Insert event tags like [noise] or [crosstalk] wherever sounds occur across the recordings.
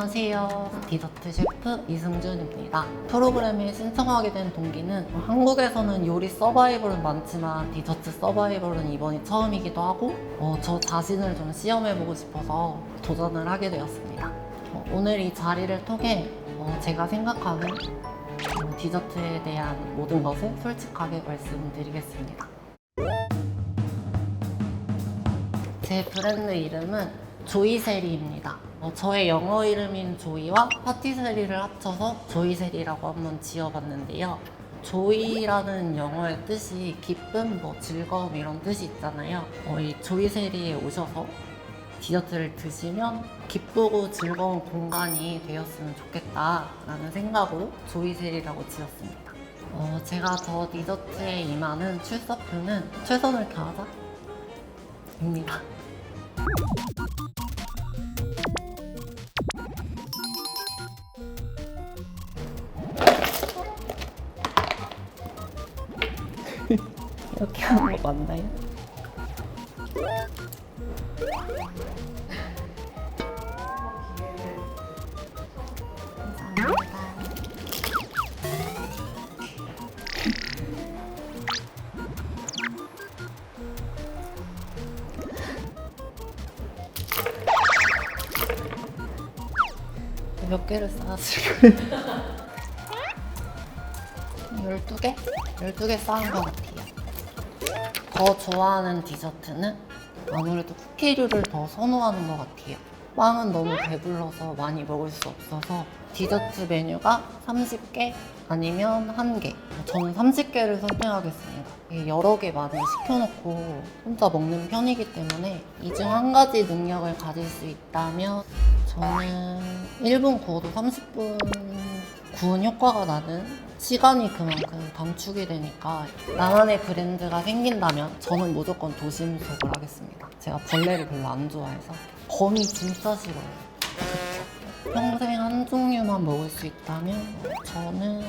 안녕하세요. 디저트 셰프 이승준입니다. 프로그램에 신청하게 된 동기는 한국에서는 요리 서바이벌은 많지만 디저트 서바이벌은 이번이 처음이기도 하고 어, 저 자신을 좀 시험해보고 싶어서 도전을 하게 되었습니다. 어, 오늘 이 자리를 통해 어, 제가 생각하는 어, 디저트에 대한 모든 것을 솔직하게 말씀드리겠습니다. 제 브랜드 이름은 조이세리입니다. 어, 저의 영어 이름인 조이와 파티세리를 합쳐서 조이세리라고 한번 지어봤는데요. 조이라는 영어의 뜻이 기쁨, 뭐 즐거움 이런 뜻이 있잖아요. 어, 이 조이세리에 오셔서 디저트를 드시면 기쁘고 즐거운 공간이 되었으면 좋겠다라는 생각으로 조이세리라고 지었습니다. 어, 제가 더 디저트에 임하는 출사표는 최선을 다하자 입니다. 이렇게 하는 거 맞나요? 몇 개를 쌓았을까요? 12개? 12개 쌓은 것 같아요. 더 좋아하는 디저트는 아무래도 쿠키류를 더 선호하는 것 같아요. 빵은 너무 배불러서 많이 먹을 수 없어서 디저트 메뉴가 30개 아니면 1개. 저는 30개를 선택하겠습니다. 여러 개 많이 시켜놓고 혼자 먹는 편이기 때문에 이 중 한 가지 능력을 가질 수 있다면 저는 1분 구워도 30분 구운 효과가 나는 시간이 그만큼 단축이 되니까 나만의 브랜드가 생긴다면 저는 무조건 도심 속을 하겠습니다. 제가 벌레를 별로 안 좋아해서 거미 진짜 싫어요. 평생 한 종류만 먹을 수 있다면 저는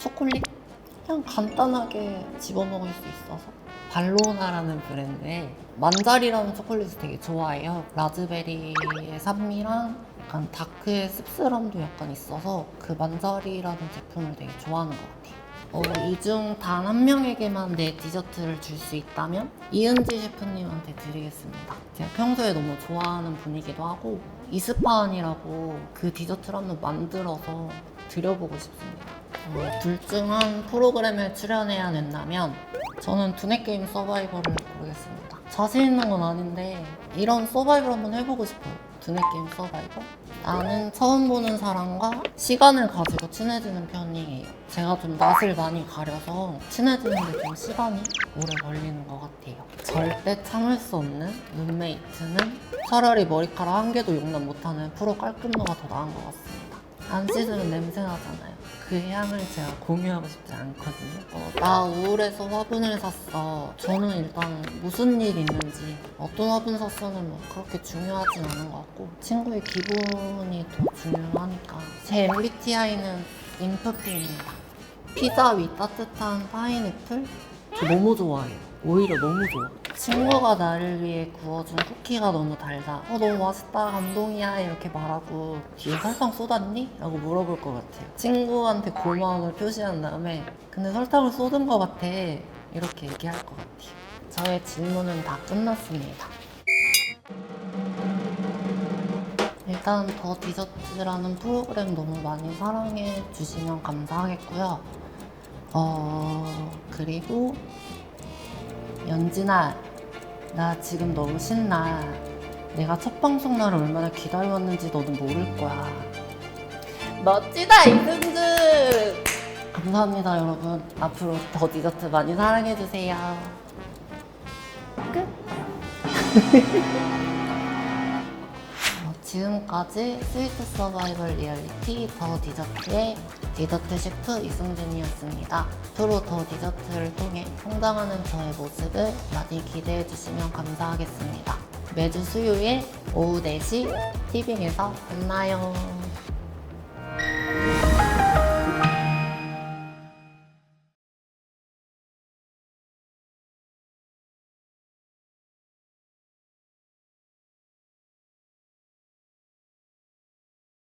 초콜릿? 그냥 간단하게 집어먹을 수 있어서 발로나라는 브랜드의 만자리라는 초콜릿을 되게 좋아해요. 라즈베리의 산미랑 약간 다크의 씁쓸함도 약간 있어서 그 만자리라는 제품을 되게 좋아하는 것 같아요. 어, 이중 단 한 명에게만 내 디저트를 줄 수 있다면 이은지 셰프님한테 드리겠습니다. 제가 평소에 너무 좋아하는 분이기도 하고 이스파한이라고 그 디저트를 한번 만들어서 드려보고 싶습니다. 어, 둘중 한 프로그램에 출연해야 된다면 저는 두뇌 게임 서바이벌을 고르겠습니다. 자신 있는 건 아닌데 이런 서바이벌 한번 해보고 싶어요. 두뇌 게임 서바이벌. 나는 처음 보는 사람과 시간을 가지고 친해지는 편이에요. 제가 좀 낯을 많이 가려서 친해지는데 좀 시간이 오래 걸리는 것 같아요. 절대 참을 수 없는 룸메이트는 차라리 머리카락 한 개도 용납 못하는 프로 깔끔러가 더 나은 것 같습니다. 안 씻으면 냄새 나잖아요. 그 향을 제가 공유하고 싶지 않거든요. 어, 나 우울해서 화분을 샀어. 저는 일단 무슨 일 있는지 어떤 화분 샀어는 뭐 그렇게 중요하진 않은 것 같고 친구의 기분이 더 중요하니까 제 MBTI는 인프피입니다. 피자 위 따뜻한 파인애플? 저 너무 좋아해요. 오히려 너무 좋아. 친구가 나를 위해 구워준 쿠키가 너무 달다. 어, 너무 맛있다. 감동이야. 이렇게 말하고 뒤에 설탕 쏟았니? 라고 물어볼 것 같아요. 친구한테 고마움을 표시한 다음에 근데 설탕을 쏟은 것 같아. 이렇게 얘기할 것 같아요. 저의 질문은 다 끝났습니다. 일단 더 디저트라는 프로그램 너무 많이 사랑해 주시면 감사하겠고요. 어, 그리고 연진아, 나 지금 너무 신나. 내가 첫 방송 날을 얼마나 기다려왔는지 너는 모를 거야. 멋지다, 이승준! 감사합니다, 여러분. 앞으로 더 디저트 많이 사랑해주세요. 끝! [laughs] 어, 지금까지 스위트 서바이벌 리얼리티 더 디저트의 디저트 셰프 이승준이었습니다. 앞으로 더 디저트를 통해 성장하는 저의 모습을 많이 기대해 주시면 감사하겠습니다. 매주 수요일 오후 4시 티빙에서 만나요.